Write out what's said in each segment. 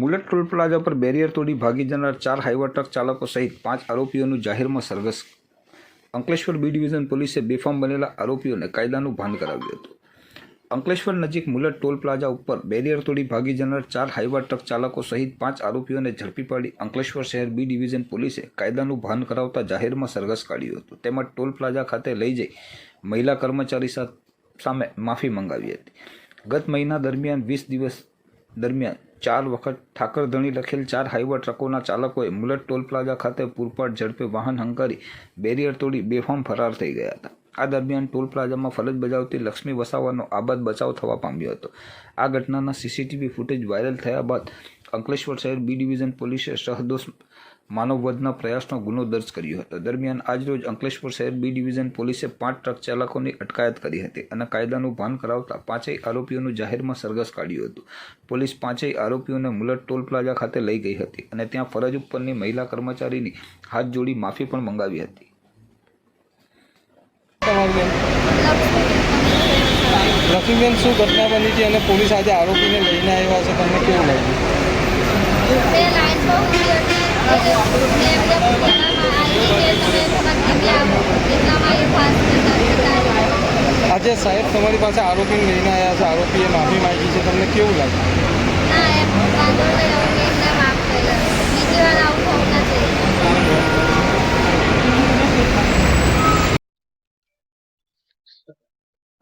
મુલટ toll plaza પર barrier તોડી ભાગી જનાર ચાર હાઈવા ટ્રક ચાલકો સહિત પાંચ આરોપીઓનું જાહેરમાં સરઘસ. અંકલેશ્વર બી ડિવિઝન પોલીસે બેફામ બનેલા આરોપીઓને કાયદાનું ભાન કરાવ્યું હતું. અંકલેશ્વર નજીક મુલટ ટોલ પ્લાઝા ઉપર બેરિયર તોડી ભાગી જનાર ચાર હાઈવા ટ્રક ચાલકો સહિત પાંચ આરોપીઓને ઝડપી પાડી અંકલેશ્વર શહેર બી ડિવિઝન પોલીસે કાયદાનું ભાન કરાવતા જાહેરમાં સરઘસ કાઢ્યું હતું. તેમજ ટોલ પ્લાઝા ખાતે લઈ જઈ મહિલા કર્મચારી સામે માફી મંગાવી હતી. ગત મહિના દરમિયાન વીસ દિવસ દરમિયાન ચાર વખત ઠાકરધણી લખેલ ચાર હાઈવા ટ્રકોના ચાલકોએ મુલટ ટોલ પ્લાઝા ખાતે પૂરપાટ ઝડપે વાહન હંકારી બેરિયર તોડી બેફામ ફરાર થઈ ગયા હતા. આ દરમિયાન ટોલ પ્લાઝામાં ફરજ બજાવતી લક્ષ્મી વસાવાનો આબાદ બચાવ થવા પામ્યો હતો. આ ઘટનાના સીસીટીવી ફૂટેજ વાયરલ થયા બાદ અંકલેશ્વર શહેર બી ડિવિઝન પોલીસે સહદોષ માનવવધના પ્રયાસનો ગુનો દર્જ કર્યો હતો. દરમિયાન આજરોજ અંકલેશ્વર શહેર બી ડિવિઝન પોલીસે પાંચ ટ્રક ચાલકોની અટકાયત કરી હતી અને કાયદાનું ભાન કરાવતા પાંચેય આરોપીઓનું જાહેરમાં સરઘસ કાઢ્યું હતું. પોલીસ પાંચેય આરોપીઓને મુલટ ટોલ પ્લાઝા ખાતે લઈ ગઈ હતી અને ત્યાં ફરજ ઉપરની મહિલા કર્મચારીની હાથ જોડી માફી પણ મંગાવી હતી. લક્ષ્મીબેન, શું ઘટના બની છે અને પોલીસ આજે આરોપીને લઈને આવ્યા છે? તમને કેવું લાગ્યું? આજે સાહેબ તમારી પાસે આરોપીને લઈને આવ્યા છે, આરોપીએ માફી માંગી છે, તમને કેવું નહીં હવે મેં એમને માફ કર્યા બીજી વાર આવું થવું નથી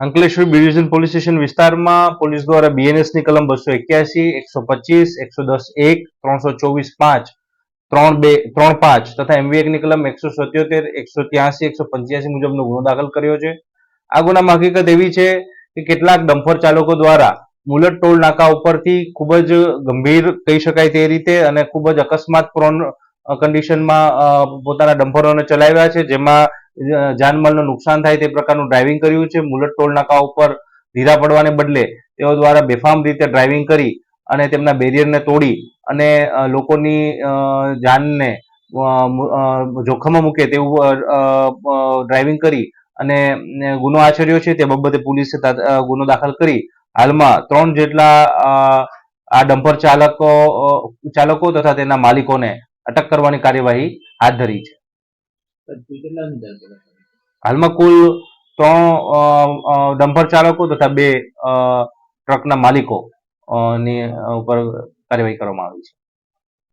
અંકલેશ્વર ડિવિઝન પોલીસ સ્ટેશન વિસ્તારમાં પોલીસ દ્વારા બીએનએસની કલમ બસો એક્યાસી, એકસો પચીસ, એકસો દસ એક, ત્રણસો ચોવીસ પાંચ, ત્રણ બે, ત્રણ પાંચ તથા એમવીએકની કલમ એકસો સત્યોતેર, એકસો ત્યાસી, એકસો પંચ્યાસી મુજબનો ગુનો દાખલ કર્યો છે. આ ગુનામાં હકીકત એવી છે કે કેટલાક ડમ્ફર ચાલકો દ્વારા મુલટ ટોલ નાકા ઉપરથી ખૂબ જ ગંભીર કહી શકાય તે રીતે અને ખૂબ જ અકસ્માત પ્રોન કન્ડિશનમાં પોતાના ડમ્ફરોને ચલાવ્યા છે, જેમાં જાનમાલનું નુકસાન થાય તે પ્રકારનું ડ્રાઇવિંગ કર્યું છે. મુલટ ટોલ નાકા ઉપર ધીરા પડવાને બદલે તેઓ દ્વારા બેફામ રીતે ડ્રાઇવિંગ કરી અને તેમના બેરિયરને તોડી અને લોકોની જાનને જોખમમાં મૂકે તેવું ડ્રાઇવિંગ કરી અને ગુનો આચર્યો છે. તે બાબતે પોલીસે ગુનો દાખલ કરી. હાલમાં ત્રણ જેટલા આ ડમ્પર ચાલકો ચાલકો તથા તેના માલિકોને અટક કરવાની કાર્યવાહી હાથ ધરી છે. હાલમાં કુલ ત્રણ ડમ્પર ચાલકો તથા બે ટ્રકના માલિકો ની ઉપર કાર્યવાહી કરવામાં આવી છે.